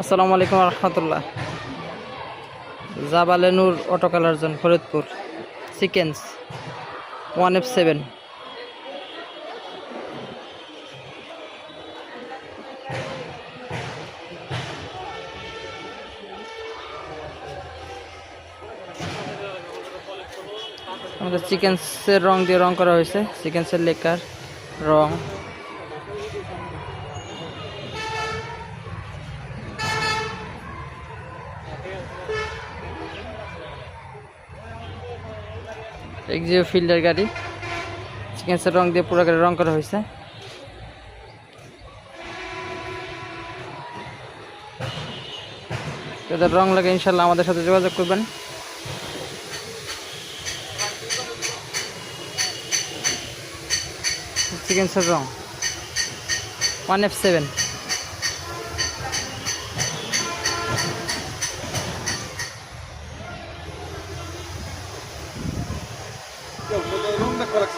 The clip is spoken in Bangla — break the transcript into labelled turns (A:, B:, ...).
A: আসসালামু আলাইকুম রহমতুল্লাহ। Jabale Noor auto colour zone Faridpur chickens one F seven. আমাদের চিকেন্সের রং দিয়ে রং করা হয়েছে। চিকেন্সের লেকার রং। এক্সিও ফিল্ডার গাড়ি। চিকেন্সের রং দিয়ে পুরো গাড়ি রং করা হয়েছে। যাদের রং লাগে ইনশাল্লাহ আমাদের সাথে যোগাযোগ করবেন। চিকেন্সের রং। One F seven
B: Eu vou dar o